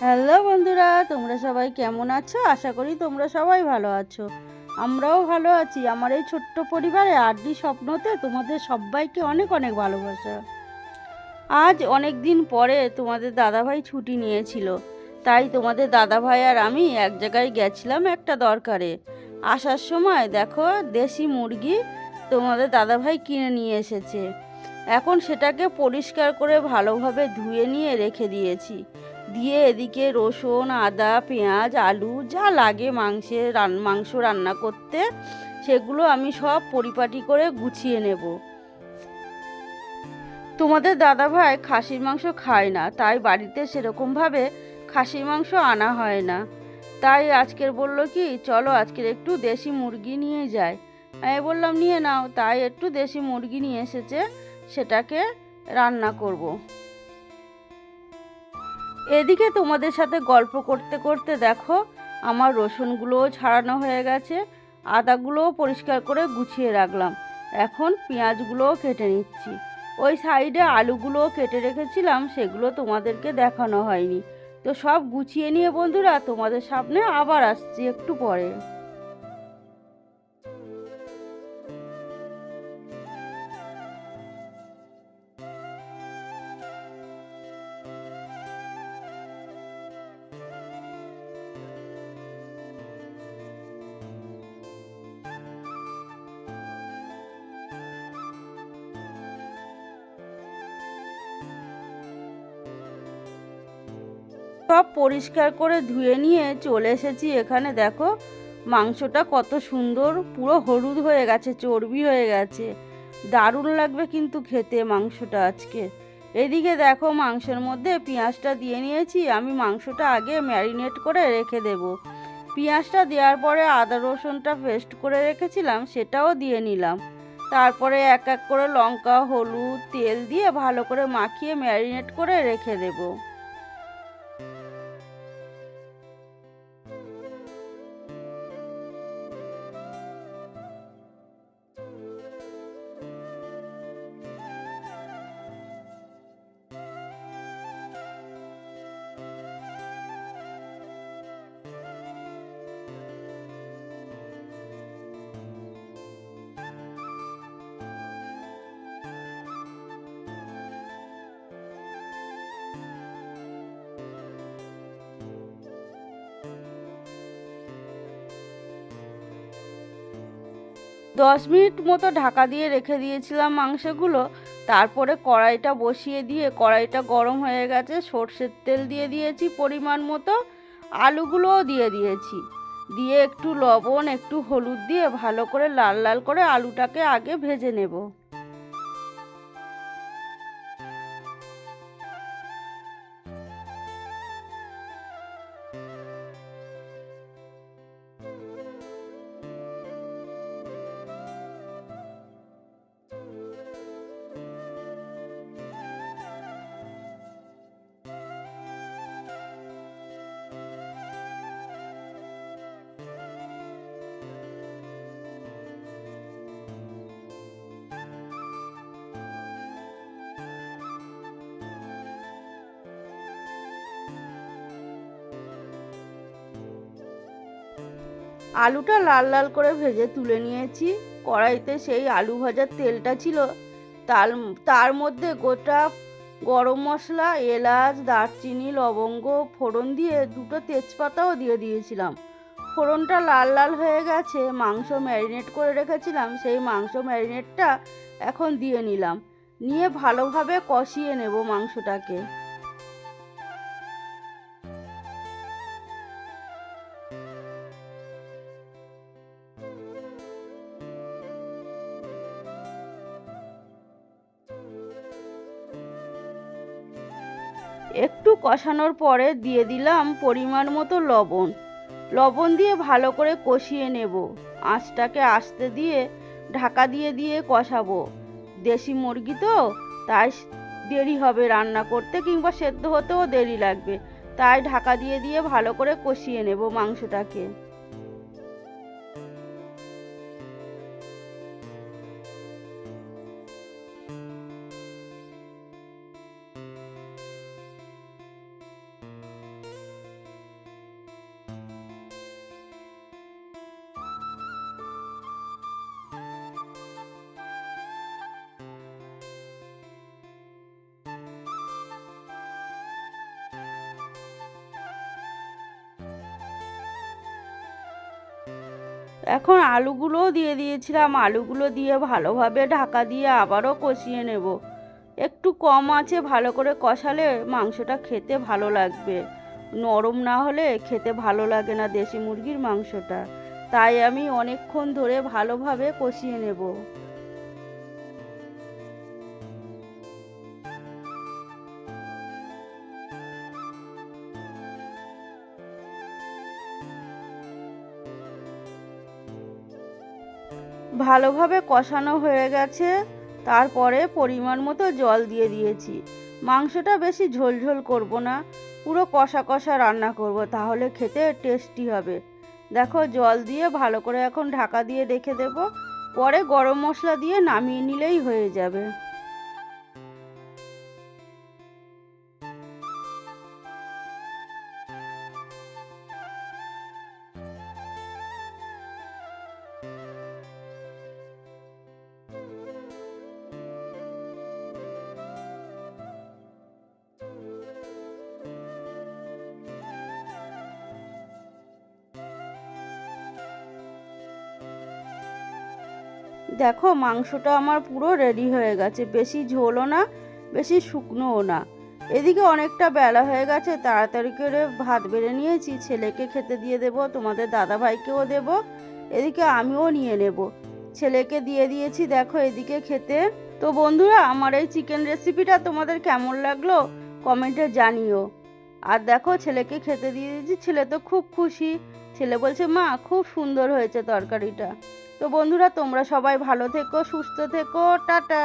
Hello বন্ধুরা, তোমরা সবাই কেমন আছো? আশা করি তোমরা সবাই ভালো আছো। আমরাও ভালো আছি। আমার এই ছোট্ট পরিবারে আড্ডি স্বপ্নতে তোমাদের সবাইকে অনেক অনেক ভালোবাসা। আজ অনেক দিন পরে তোমাদের দাদাভাই ছুটি নিয়েছিল। তাই তোমাদের দাদাভাই আর আমি এক জায়গায় গেছিলাম একটা দরকারে। আসার সময় দেখো, দেশি মুরগি তোমাদের দাদাভাই কিনে নিয়ে এসেছে। এখন সেটাকে পরিষ্কার করে ভালোভাবে ধুয়ে নিয়ে রেখে দিয়েছি। দিয়ে এদিকে রসুন, আদা, পেঁয়াজ, আলু, যা লাগে মাংসের মাংস রান্না করতে, সেগুলো আমি সব পরিপাটি করে গুছিয়ে নেব। তোমাদের দাদাভাই খাসির মাংস খায় না, তাই বাড়িতে সেরকমভাবে খাসির মাংস আনা হয় না। তাই আজকের বলল কি, চলো আজকের একটু দেশি মুরগি নিয়ে যায় আমি বললাম, নিয়ে নাও। তাই একটু দেশি মুরগি নিয়ে এসেছে, সেটাকে রান্না করব। এদিকে তোমাদের সাথে গল্প করতে করতে দেখো, আমার রসুনগুলোও ছাড়ানো হয়ে গেছে, আদাগুলোও পরিষ্কার করে গুছিয়ে রাখলাম। এখন পেঁয়াজগুলোও কেটে নিচ্ছি। ওই সাইডে আলুগুলোও কেটে রেখেছিলাম, সেগুলো তোমাদেরকে দেখানো হয়নি। তো সব গুছিয়ে নিয়ে বন্ধুরা, তোমাদের সামনে আবার আসছি একটু পরে। সব পরিষ্কার করে ধুয়ে নিয়ে চলে এসেছি এখানে, দেখো। মাংসটা কত সুন্দর, পুরো হলুদ হয়ে গেছে, চর্বি হয়ে গেছে। দারুণ লাগবে কিন্তু খেতে মাংসটা আজকে। এদিকে দেখো মাংসের মধ্যে পেঁয়াজটা দিয়ে নিয়েছি, আমি মাংসটা আগে ম্যারিনেট করে রেখে দেব। পেঁয়াজটা দেওয়ার পরে আদা রসুনটা পেস্ট করে রেখেছিলাম, সেটাও দিয়ে নিলাম। তারপরে এক এক করে লঙ্কা, হলুদ, তেল দিয়ে ভালো করে মাখিয়ে ম্যারিনেট করে রেখে দেবো। Thank you. দশ মিনিট মতো ঢাকা দিয়ে রেখে দিয়েছিলাম মাংসগুলো। তারপরে কড়াইটা বসিয়ে দিয়ে, কড়াইটা গরম হয়ে গেছে, সর্ষের তেল দিয়ে দিয়েছি পরিমাণ মতো, আলুগুলোও দিয়ে দিয়েছি। দিয়ে একটু লবণ, একটু হলুদ দিয়ে ভালো করে লাল লাল করে আলুটাকে আগে ভেজে নেব। আলুটা লাল লাল করে ভেজে তুলে নিয়েছি। কড়াইতে সেই আলু ভাজার তেলটা ছিল। তার তার মধ্যে গোটা গরম মশলা, এলাচ, দারচিনি, লবঙ্গ, ফোড়ন দিয়ে দুটো তেজপাতাও দিয়ে দিয়েছিলাম। ফোড়নটা লাল লাল হয়ে গেছে, মাংস ম্যারিনেট করে রেখেছিলাম, সেই মাংস ম্যারিনেটটা এখন দিয়ে নিলাম। নিয়ে ভালোভাবে কষিয়ে নেব মাংসটাকে। একটু কষানোর পরে দিয়ে দিলাম পরিমাণ মতো লবণ। লবণ দিয়ে ভালো করে কষিয়ে নেব। আঁচটাকে আসতে দিয়ে ঢাকা দিয়ে দিয়ে কষাবো। দেশি মুরগি তো, তাই দেরি হবে রান্না করতে কিংবা সেদ্ধ হতেও দেরি লাগবে। তাই ঢাকা দিয়ে দিয়ে ভালো করে কষিয়ে নেব মাংসটাকে। এখন আলুগুলোও দিয়ে দিয়েছিলাম। আলুগুলো দিয়ে ভালোভাবে ঢাকা দিয়ে আবারও কষিয়ে নেব। একটু কম আছে, ভালো করে কষালে মাংসটা খেতে ভালো লাগবে। নরম না হলে খেতে ভালো লাগে না দেশি মুরগির মাংসটা। তাই আমি অনেকক্ষণ ধরে ভালোভাবে কষিয়ে নেব। ভালোভাবে কষানো হয়ে গেছে, তারপরে পরিমাণ মতো জল দিয়ে দিয়েছি। মাংসটা বেশি ঝোলঝোল করব না, পুরো কষা কষা রান্না করব, তাহলে খেতে টেস্টি হবে। দেখো, জল দিয়ে ভালো করে এখন ঢাকা দিয়ে রেখে দেব, পরে গরম মশলা দিয়ে নামিয়ে নিলেই হয়ে যাবে। দেখো, মাংসটা আমার পুরো রেডি হয়ে গেছে। বেশি ঝোলও না, বেশি শুকনোও না। এদিকে অনেকটা বেলা হয়ে গেছে, তাড়াতাড়ি করে ভাত বেড়ে নিয়েছি। ছেলেকে খেতে দিয়ে দেবো, তোমাদের দাদা ভাইকেও দেবো, এদিকে আমিও নিয়ে নেব। ছেলেকে দিয়ে দিয়েছি, দেখো এদিকে খেতে। তো বন্ধুরা, আমার এই চিকেন রেসিপিটা তোমাদের কেমন লাগল? কমেন্টে জানিও। আর দেখো, ছেলেকে খেতে দিয়ে দিয়েছি, ছেলে তো খুব খুশি। ছেলে বলছে, মা, খুব সুন্দর হয়েছে তরকারিটা। তো বন্ধুরা তোমরা সবাই ভালো থেকো সুস্থ থেকো টাটা।